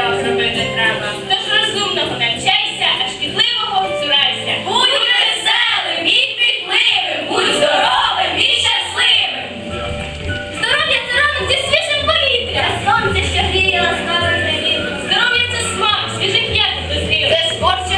як робити треба. Тож розумного навчайся, а шкідливого цурайся. Будь веселим, і квітливим, будь здоровим і щасливим. Здоров'я це ранок зі свіжим повітря. Сонце, що гріє ласкаво на літо. Здоров'я це смак, свіжих п'яток дозрів. Це спорт,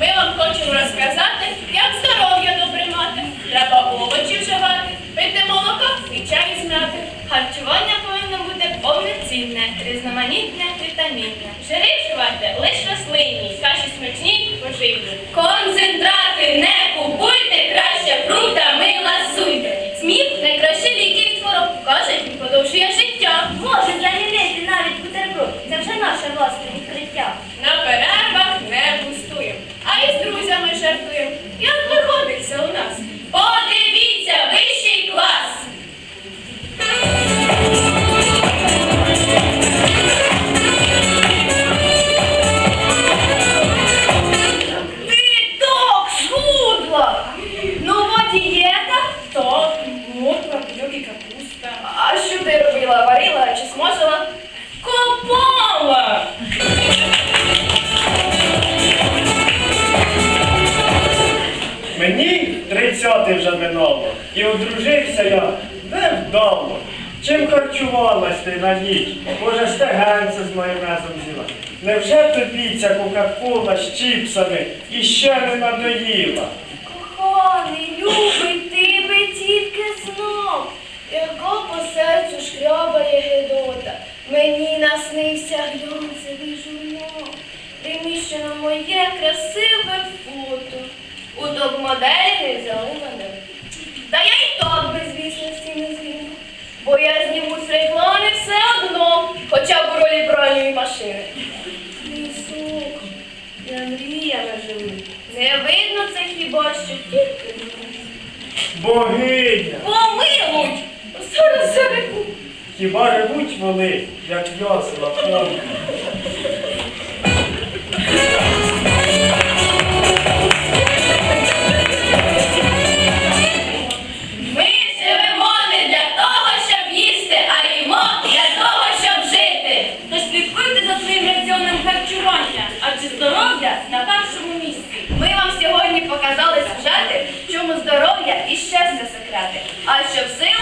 Ми вам хочемо розказати, як здоров'я добре мати. Треба овочі вживати, пити молоко і чай з м'яти. Харчування повинно бути повноцінне, різноманітне, вітамінне. Жири вживайте лише рослинні, каші смачні, поживні. Концентрати не купуйте, краще фруктами ласуйте. Сміх найкраще ліки від хвороб. Кажуть, подовжує життя. Може замінити навіть бутерброд. Це вже наше власне відкриття. Чи смажила? Копала! Мені тридцяти вже минало, і одружився я невдало. Чим харчувалась ти на ніч? Може, стегенце з майонезом з'їла? Невже тобі ця кока-кола з чіпсами іще не надоїла? Коханий, любий, ти би тільки знав, яка по серцю шкрябає. Мені наснився глянцевий журнал, приміщено моє красиве фото. У топ-моделі не взяли мене. Та я й так без вічності не згину, бо я зніму з реклами все одно, хоча б у ролі пральної машини. Лісок, я мріями живу. Не видно це хіба що тільки. Богиня! Помилуй! Зараз зареву. Хіба ревуть вони, як ясла полі? Ми живемо для того, щоб їсти, а їмо для того, щоб жити. Тож слідкуйте за своїм раціоном харчування, адже здоров'я на першому місці. Ми вам сьогодні показали сюжети, чому здоров'я і щастя секрети. А щоб сили